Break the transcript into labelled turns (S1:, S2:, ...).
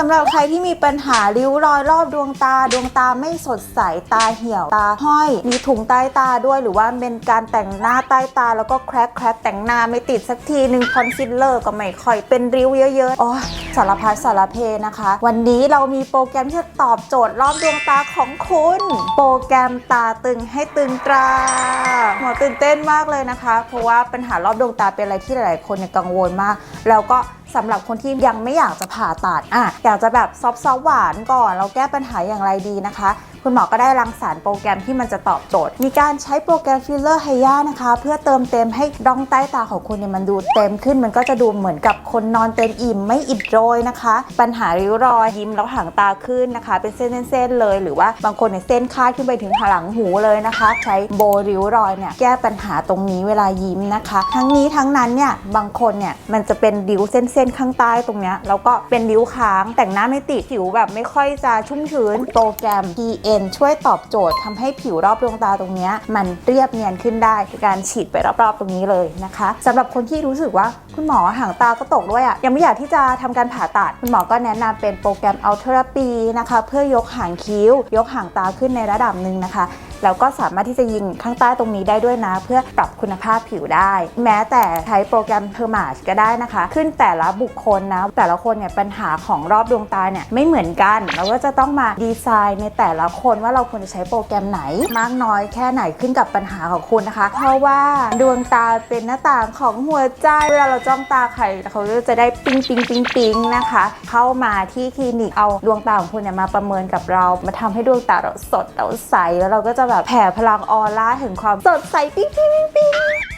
S1: สำหรับใครที่มีปัญหาริ้วรอยรอบดวงตา ดวงตาไม่สดใส ตาเหี่ยว ตาห้อย มีถุงใต้ตาด้วย หรือว่าเป็นการแต่งหน้าใต้ตา แล้วก็แครกแครกแต่งหน้าไม่ติดสักทีหนึ่งคอนซีลเลอร์ก็ไม่ค่อยเป็นริ้วเยอะๆอ้ยสารพัดสารเพนะคะ วันนี้เรามีโปรแกรมที่จะตอบโจทย์รอบดวงตาของคุณ โปรแกรมตาตึงให้ตึงตราหมอตื่นเต้นมากเลยนะคะ เพราะว่าปัญหารอบดวงตาเป็นอะไรที่หลายๆ คนกังวลมาก แล้วก็สำหรับคนที่ยังไม่อยากจะผ่าตัดอะอยากจะแบบซอฟต์หวานก่อนเราแก้ปัญหาอย่างไรดีนะคะ คุณหมอก็ได้รังสรรค์โปรแกรมที่มันจะตอบโจทย์ มีการใช้โปรแกรมฟิลเลอร์ไฮยานะคะ เพื่อเติมเต็มให้ร่องใต้ตาของคุณเนี่ยมันดูเต็มขึ้น มันก็จะดูเหมือนกับคนนอนเต็มอิ่มไม่อิดโรยนะคะ ปัญหาริ้วรอยยิ้มแล้วหางตาขึ้นนะคะ เป็นเส้นๆๆเลยหรือว่าบางคนเนี่ยเส้นคาดขึ้นไปถึงหลังหูเลยนะคะ ใช้โบริ้วรอยเนี่ยแก้ปัญหาตรงนี้เวลายิ้มนะคะ ทั้งนี้ทั้งนั้นเนี่ยบางคนเนี่ยมันจะเป็นริ้วเส้นๆข้างใต้ตรงเนี้ยแล้วก็เป็นริ้วค้างแต่งหน้าไม่ติดผิวแบบไม่ค่อยจะชุ่มชื้นโปรแกรม PN ช่วยตอบโจทย์ทำให้ผิวรอบดวงตาตรงเนี้ยมันเรียบเนียนขึ้นได้การฉีดไปรอบๆตรงนี้เลยนะคะสำหรับคนที่รู้สึกว่าคุณหมอห่างตาก็ตกด้วยอะ่ะยังไม่อยากที่จะทำการผ่าตัดคุณหมอก็แนะนำเป็นโปรแกรม u l t r a p y นะคะ เพื่อยกหางคิ้ว ยกหางตาขึ้นในระดับหนึ่งนะคะ แล้วก็สามารถที่จะยิงข้างใต้ตรงนี้ได้ด้วยนะ เพื่อปรับคุณภาพผิวได้ แม้แต่ใช้โปรแกรม t e r m a g ก็ได้นะคะ ขึ้นแต่ละบุคคลนะ แต่ละคนเนี่ยปัญหาของรอบดวงตาเนี่ยไม่เหมือนกันเราก็จะต้องมาดีไซน์ในแต่ละคนว่าเราควรจะใช้โปรแกรมไหน มากน้อยแค่ไหนขึ้นกับปัญหาของคุณนะคะ เพราะว่าดวงตาเป็นหน้าต่างของหัวใจเวลาเราจ้องตาใครเขาจะได้ปิ๊งปิ๊งปิ๊งปิ๊งนะคะ เข้ามาที่คลินิกเอาดวงตาของคุณเนี่ยมาประเมินกับเรา มาทำให้ดวงตาเราสดเราใสแล้วเราก็จะแบบแผ่พลังออร่าถึงความสดใสปิ๊งปิ๊งปิ๊งปิ๊ง